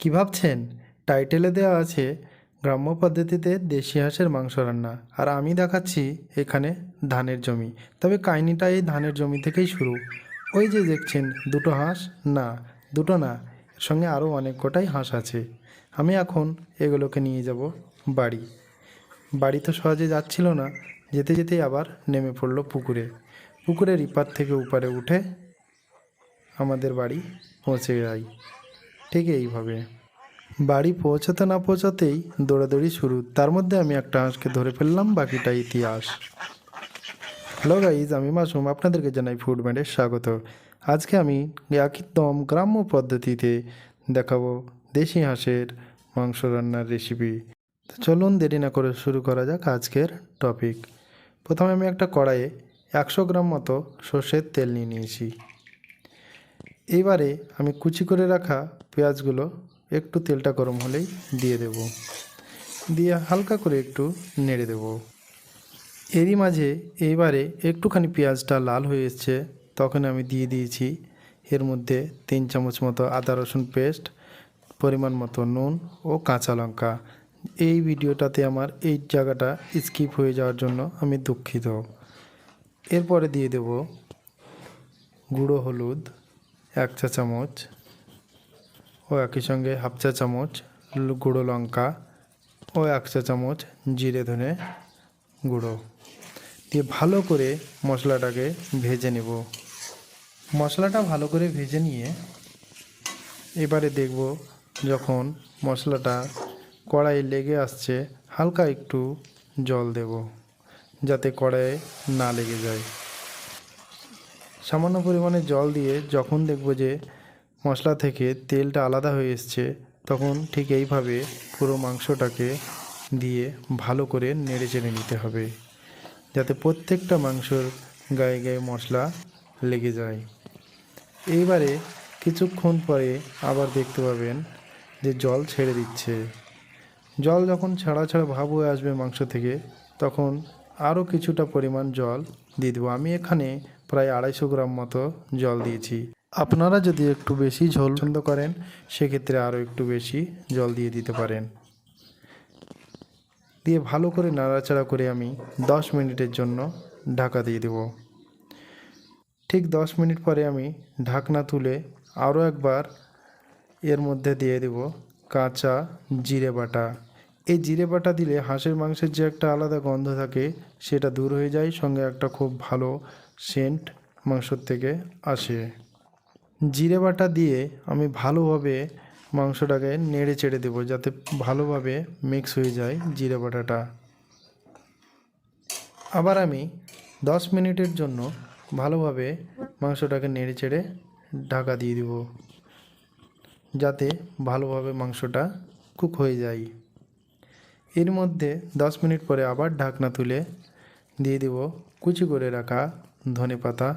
কী ভাবছেন? টাইটেলে দেওয়া আছে, গ্রাম্য পদ্ধতিতে দেশি হাঁসের মাংস রান্না। আর আমি দেখাচ্ছি এখানে ধানের জমি। তবে কাহিনিটা এই ধানের জমি থেকেই শুরু। ওই যে দেখছেন, দুটো হাঁস, না, দুটো না, এর সঙ্গে আরও অনেক কটাই হাঁস আছে। আমি এখন এগুলোকে নিয়ে যাব বাড়ি। বাড়ি তো সহজে যাচ্ছিল না, যেতে যেতেই আবার নেমে পড়ল পুকুরে। পুকুরের ইপার থেকে উপারে উঠে আমাদের বাড়ি পৌঁছে যাই। ঠিক এইভাবে। বাড়ি পৌঁছাতে না পৌঁছাতেই দৌড়াদৌড়ি শুরু। তার মধ্যে আমি একটা হাঁসকে ধরে ফেললাম, বাকিটা ইতিহাস। হ্যালো গাইজ, আমি মাসুম, আপনাদেরকে জানাই ফুড ম্যাডের স্বাগত। আজকে আমি একদম গ্রাম্য পদ্ধতিতে দেখাবো দেশি হাঁসের মাংস রান্নার রেসিপি তো চলুন দেরি না করে শুরু করা যাক আজকের টপিক প্রথমে আমি একটা কড়াইয়ে একশো গ্রাম মতো সর্ষের তেল নিয়ে নিয়েছি। এইবারে আমি কুচি করে রাখা পেঁয়াজগুলো একটু তেলটা গরম হলেই দিয়ে দেব। দিয়ে হালকা করে একটু নেড়ে দেব। এরই মাঝে এইবারে একটুখানি পেঁয়াজটা লাল হয়ে এসছে, তখন আমি দিয়ে দিয়েছি এর মধ্যে তিন চামচ মতো আদা রসুন পেস্ট, পরিমাণ মতো নুন ও কাঁচা লঙ্কা। এই ভিডিওটাতে আমার এই জায়গাটা স্কিপ হয়ে যাওয়ার জন্য আমি দুঃখিত। এরপরে দিয়ে দেব গুঁড়ো হলুদ এক চা চামচ ও একই সঙ্গে হাফ চা চামচ গুঁড়ো লঙ্কা ও এক চা চামচ জিরে ধনে গুঁড়ো। দিয়ে ভালো করে মশলাটাকে ভেজে নেব। মশলাটা ভালো করে ভেজে নিয়ে এবারে দেখব যখন মশলাটা কড়াইয়ে লেগে আসছে হালকা একটু জল দেব, যাতে কড়াইয়ে না লেগে যায়। সামান্য পরিমাণে জল দিয়ে যখন দেখব যে মশলা থেকে তেলটা আলাদা হয়ে এসছে, তখন ঠিক এইভাবে পুরো মাংসটাকে দিয়ে ভালো করে নেড়ে চেড়ে নিতে হবে, যাতে প্রত্যেকটা মাংসর গায়ে গায়ে মশলা লেগে যায়। এইবারে কিছুক্ষণ পরে আবার দেখতে পাবেন যে জল ছেড়ে দিচ্ছে। জল যখন ছাড়া ছাড়া ভাব হয়ে আসবে মাংস থেকে, তখন আরও কিছুটা পরিমাণ জল দিয়ে দেবো। আমি এখানে প্রায় আড়াইশো গ্রাম মতো জল দিয়েছি। আপনারা যদি একটু বেশি ঝোল পছন্দ করেন, সেক্ষেত্রে আরও একটু বেশি জল দিয়ে দিতে পারেন। দিয়ে ভালো করে নাড়াচাড়া করে আমি দশ মিনিটের জন্য ঢাকা দিয়ে দেব। ঠিক দশ মিনিট পরে আমি ঢাকনা তুলে আরও একবার এর মধ্যে দিয়ে দেব কাঁচা জিরে বাটা। এই জিরে বাটা দিলে হাঁসের মাংসের যে একটা আলাদা গন্ধ থাকে, সেটা দূর হয়ে যায়, সঙ্গে একটা খুব ভালো সেন্ট মাংসর থেকে আসে। জিরে বাটা দিয়ে আমি ভালোভাবে মাংসটাকে নেড়ে চেড়ে দেবো, যাতে ভালোভাবে মিক্স হয়ে যায় জিরে বাটাটা। আবার আমি দশ মিনিটের জন্য ভালোভাবে মাংসটাকে নেড়ে চেড়ে ঢাকা দিয়ে দেব, যাতে ভালোভাবে মাংসটা কুক হয়ে যায়। এর মধ্যে দশ মিনিট পরে আবার ঢাকনা তুলে দিয়ে দেব কুচি করে রাখা ধনে পাতা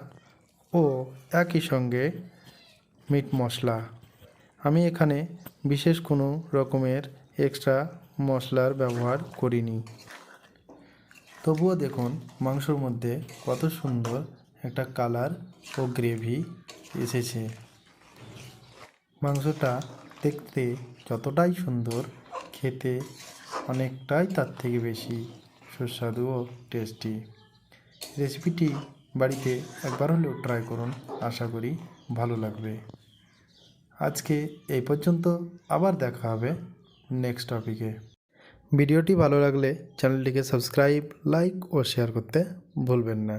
ও একই সঙ্গে মিট মশলা। আমি এখানে বিশেষ কোনো রকমের এক্সট্রা মশলার ব্যবহার করিনি। তবুও দেখুন মাংসর মধ্যে কত সুন্দর একটা কালার ও গ্রেভি এসেছে। মাংসটা দেখতে যতটাই সুন্দর খেতে অনেকটাই তার থেকে বেশি সুস্বাদু ও টেস্টি রেসিপিটি বাড়িতে একবার হলেও ট্রাই করুন, আশা করি ভালো লাগবে। আজকে এই পর্যন্ত, আবার দেখা হবে নেক্সট টপিকে ভিডিওটি ভালো লাগলে চ্যানেলটিকে সাবস্ক্রাইব লাইক ও শেয়ার করতে ভুলবেন না।